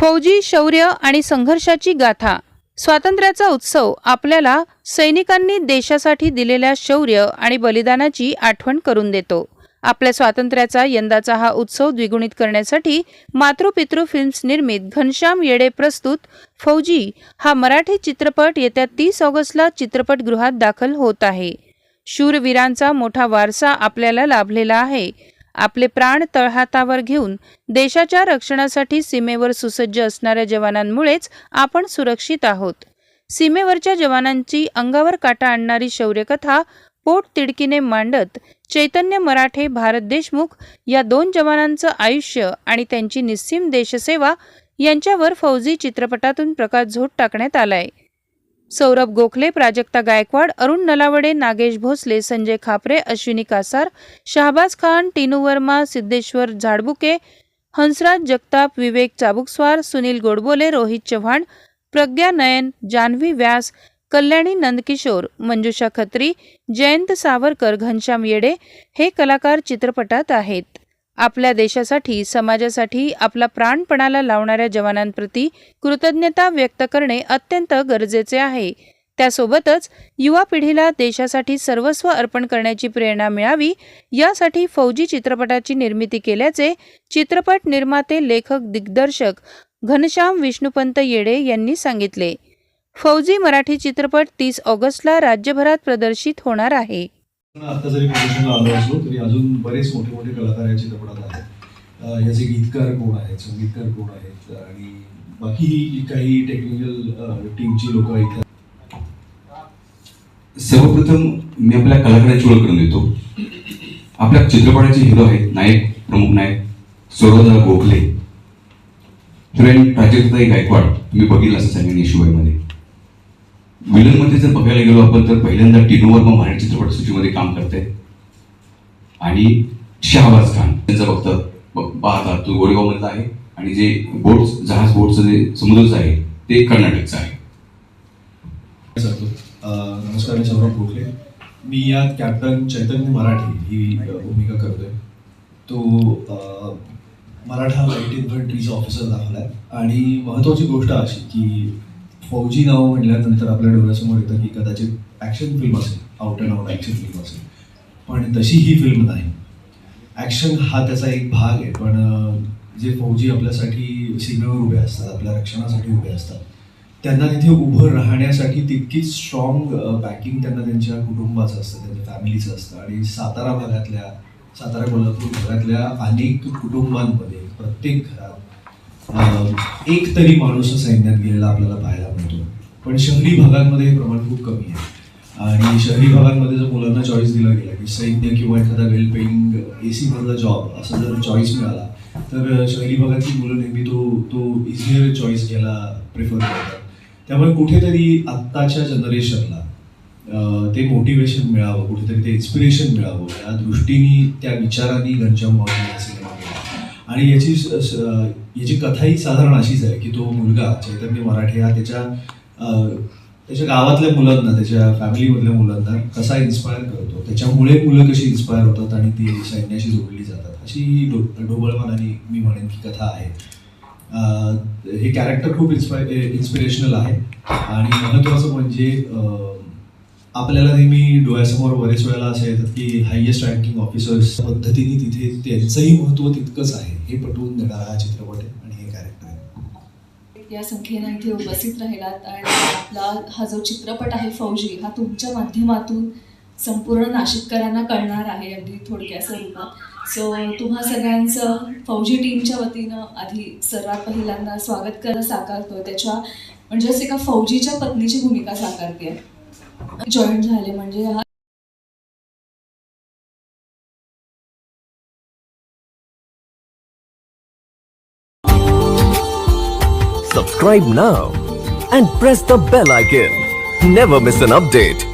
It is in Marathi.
फौजी शौर्य आणि संघर्षाची गाथा. स्वातंत्र्याचा उत्सव आपल्याला सैनिकांनी देशासाठी दिलेल्या शौर्य आणि बलिदानाची आठवण करून देतो. आपल्या स्वातंत्र्याचा यंदाचा हा उत्सव द्विगुणित करण्यासाठी मातृपितृ फिल्म्स निर्मित घनश्याम येडे प्रस्तुत. फौजी हा मराठी चित्रपट येत्या तीस ऑगस्टला चित्रपटगृहात दाखल होत आहे. शूरवीरांचा मोठा वारसा आपल्याला लाभलेला आहे. आपले प्राण तळहातावर घेऊन देशाच्या रक्षणासाठी सीमेवर सुसज्ज असणाऱ्या जवानांमुळेच आपण सुरक्षित आहोत. सीमेवरच्या जवानांची अंगावर काटा आणणारी शौर्यकथा पोट तिडकीने मांडत चैतन्य मराठे भारत देशमुख या दोन जवानांचं आयुष्य आणि त्यांची निस्सीम देशसेवा यांच्यावर फौजी चित्रपटातून प्रकाशझोत टाकण्यात आलाय. सौरभ गोखले प्राजक्ता गायकवाड अरुण नलावडे नागेश भोसले संजय खापरे अश्विनी कासार शहाबाज खान टीनू वर्मा सिद्धेश्वर झाडबुके हंसराज जगताप विवेक चाबुकस्वार सुनील गोडबोले रोहित चव्हाण प्रज्ञा नयन जान्हवी व्यास कल्याणी नंदकिशोर मंजुषा खत्री जयंत सावरकर घनश्याम येडे हे कलाकार चित्रपटात आहेत. आपल्या देशासाठी समाजासाठी आपला प्राणपणाला लावणाऱ्या जवानांप्रती कृतज्ञता व्यक्त करणे अत्यंत गरजेचे आहे. त्यासोबतच युवा पिढीला देशासाठी सर्वस्व अर्पण करण्याची प्रेरणा मिळावी यासाठी फौजी चित्रपटाची निर्मिती केल्याचे चित्रपट निर्माते लेखक दिग्दर्शक घनश्याम विष्णुपंत येडे यांनी सांगितले. फौजी मराठी चित्रपट तीस ऑगस्टला राज्यभरात प्रदर्शित होणार आहे. आता जरी प्रदर्शनला आलो असलो तरी अजून बरेच मोठे मोठे कलाकार या चित्रपटात आहेत. याचे गीतकार कोण आहेत? संगीतकार कोण आहेत? आणि बाकी काही टेक्निकल टीमची लोक आहेत. सर्वप्रथम मी आपल्या कलाकाराची ओळख करून देतो. आपल्या चित्रपटाचे हिरो आहेत नायक प्रमुख नायक सरोदा गोखले. हिरोईन प्राजक्ताई गायकवाड तुम्ही बघितलं असं सगळ्यांनी शिवायमध्ये. विलनमध्ये जर बघायला गेलो आपण तर पहिल्यांदा टिनू वर्मा मराठी चित्रपट काम करते. आणि शहाबाज खान त्यांचं फक्त पाहता तो गोरेगावमधला आहे. आणि जे बोट जहाज बोटचं जे समुद्रच आहे ते कर्नाटकचं आहे. नमस्कार मी सौरभ गोखले. मी या कॅप्टन चैतन्य मराठी ही भूमिका करतोय. तो मराठा लाइट इन्फंट्रीचा ऑफिसर दाखलाय आणि महत्त्वाची गोष्ट अशी की फौजी नाव म्हटल्यानंतर आपल्या डोळ्यासमोर येतं की कदाचित ॲक्शन फिल्म असेल out and out action film असेल. पण तशी ही फिल्म नाही. ॲक्शन हा त्याचा एक भाग आहे पण जे फौजी आपल्यासाठी सीमेवर उभे असतात आपल्या रक्षणासाठी उभे असतात त्यांना तिथे उभं राहण्यासाठी तितकीच स्ट्रॉंग बॅकिंग त्यांना त्यांच्या कुटुंबाचं असतं त्यांच्या फॅमिलीचं असतं. आणि सातारा भागातल्या सातारा कोल्हापूर भागातल्या अनेक कुटुंबांमध्ये प्रत्येक घरात एक तरी माणूस सैन्यात गेलेला आपल्याला पाहायला मिळतो. पण शहरी भागांमध्ये हे प्रमाण खूप कमी आहे. आणि शहरी भागांमध्ये जर मुलांना चॉईस दिला गेला की सैन्य किंवा एखादा वेल पेईंग ए सी मधला जॉब असं जर चॉईस मिळाला तर शहरी भागातली मुलं नेहमी तो तो इझियर चॉईस घ्यायला प्रिफर करतात. त्यामुळे कुठेतरी आत्ताच्या जनरेशनला ते मोटिवेशन मिळावं कुठेतरी ते इन्स्पिरेशन मिळावं या दृष्टीने त्या विचारांनी घनश्याम मावळी असेल. आणि याची याची कथा याची कथाही साधारण अशीच आहे की तो मुलगा चैतन्य मराठे हा त्याच्या त्याच्या गावातल्या मुलांना त्याच्या फॅमिलीमधल्या मुलांना कसा इन्स्पायर करतो. त्याच्यामुळे मुलं कशी इन्स्पायर होतात आणि ती सैन्याशी जोडली जातात. अशी ही डो ढोबळमान आणि मी म्हणेन की कथा आहे. हे कॅरेक्टर खूप इन्स्पाय इन्स्पिरेशनल आहे. आणि महत्त्वाचं म्हणजे आपल्याला नेहमी डोळ्यासमोर बरेच वेळेला असं येतात की हायेस्ट रँकिंग ऑफिसर्स पद्धतीने तिथे त्यांचंही महत्त्व तितकंच आहे. हे पटवून देणारा हा चित्रपट आहे आणि हे कॅरेक्टर आहे. या संख्येनं इथे उपस्थित राहिलात आणि आपला हा जो चित्रपट आहे फौजी हा तुमच्या माध्यमातून संपूर्ण नाशिककरांना कळणार आहे अगदी थोडक्या स्वरूपात सो तुम्हा सगळ्यांचं फौजी टीमच्या वतीनं आधी सर्वात पहिल्यांदा स्वागत करणं साकारतोय. त्याच्या म्हणजेच एका फौजीच्या पत्नीची भूमिका साकारते जॉईन झाले म्हणजे हा Subscribe now and press the bell icon. Never miss an update.